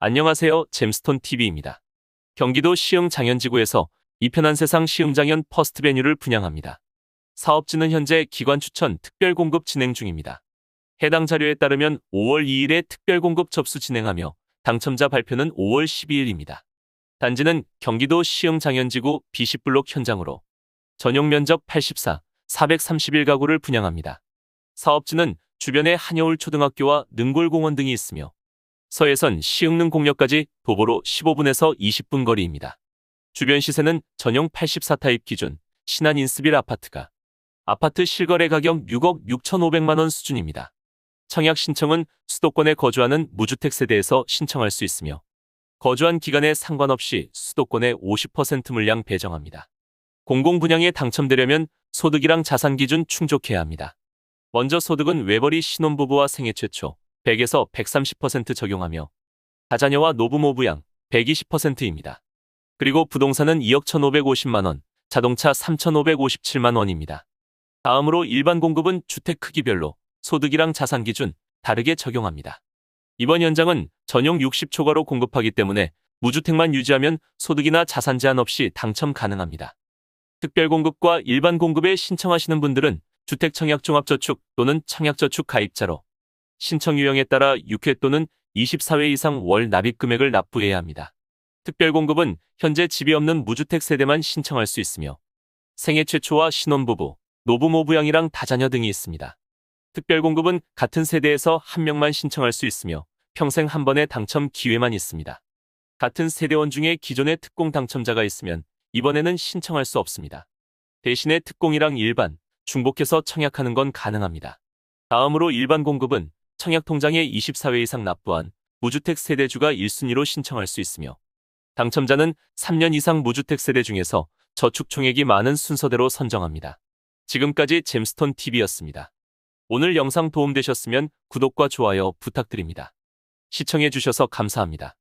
안녕하세요. 잼스톤 TV입니다. 경기도 시흥 장현지구에서 이 편한 세상 시흥장현 퍼스트 베뉴를 분양합니다. 사업지는 현재 기관 추천 특별 공급 진행 중입니다. 해당 자료에 따르면 5월 2일에 특별 공급 접수 진행하며 당첨자 발표는 5월 12일입니다. 단지는 경기도 시흥 장현지구 B10블록 현장으로 전용 면적 84, 431가구를 분양합니다. 사업지는 주변에 한여울 초등학교와 능골공원 등이 있으며 서해선 시흥릉 공역까지 도보로 15분에서 20분 거리입니다. 주변 시세는 전용 84타입 기준 신한 인스빌 아파트가 아파트 실거래 가격 6억 6,500만 원 수준입니다. 청약 신청은 수도권에 거주하는 무주택 세대에서 신청할 수 있으며 거주한 기간에 상관없이 수도권의 50% 물량 배정합니다. 공공분양에 당첨되려면 소득이랑 자산 기준 충족해야 합니다. 먼저 소득은 외벌이 신혼부부와 생애 최초 100에서 130% 적용하며 다자녀와 노부모 부 양 120%입니다. 그리고 부동산은 2억 1,550만 원, 자동차 3,557만 원입니다. 다음으로 일반 공급은 주택 크기별로 소득이랑 자산 기준 다르게 적용합니다. 이번 현장은 전용 60초과로 공급하기 때문에 무주택만 유지하면 소득이나 자산 제한 없이 당첨 가능합니다. 특별 공급과 일반 공급에 신청하시는 분들은 주택청약종합저축 또는 청약저축 가입자로 신청 유형에 따라 6회 또는 24회 이상 월 납입 금액을 납부해야 합니다. 특별 공급은 현재 집이 없는 무주택 세대만 신청할 수 있으며 생애 최초와 신혼부부, 노부모 부양이랑 다자녀 등이 있습니다. 특별 공급은 같은 세대에서 한 명만 신청할 수 있으며 평생 한 번의 당첨 기회만 있습니다. 같은 세대원 중에 기존에 특공 당첨자가 있으면 이번에는 신청할 수 없습니다. 대신에 특공이랑 일반, 중복해서 청약하는 건 가능합니다. 다음으로 일반 공급은 청약통장에 24회 이상 납부한 무주택 세대주가 1순위로 신청할 수 있으며 당첨자는 3년 이상 무주택 세대 중에서 저축 총액이 많은 순서대로 선정합니다. 지금까지 잼스톤 TV였습니다. 오늘 영상 도움되셨으면 구독과 좋아요 부탁드립니다. 시청해주셔서 감사합니다.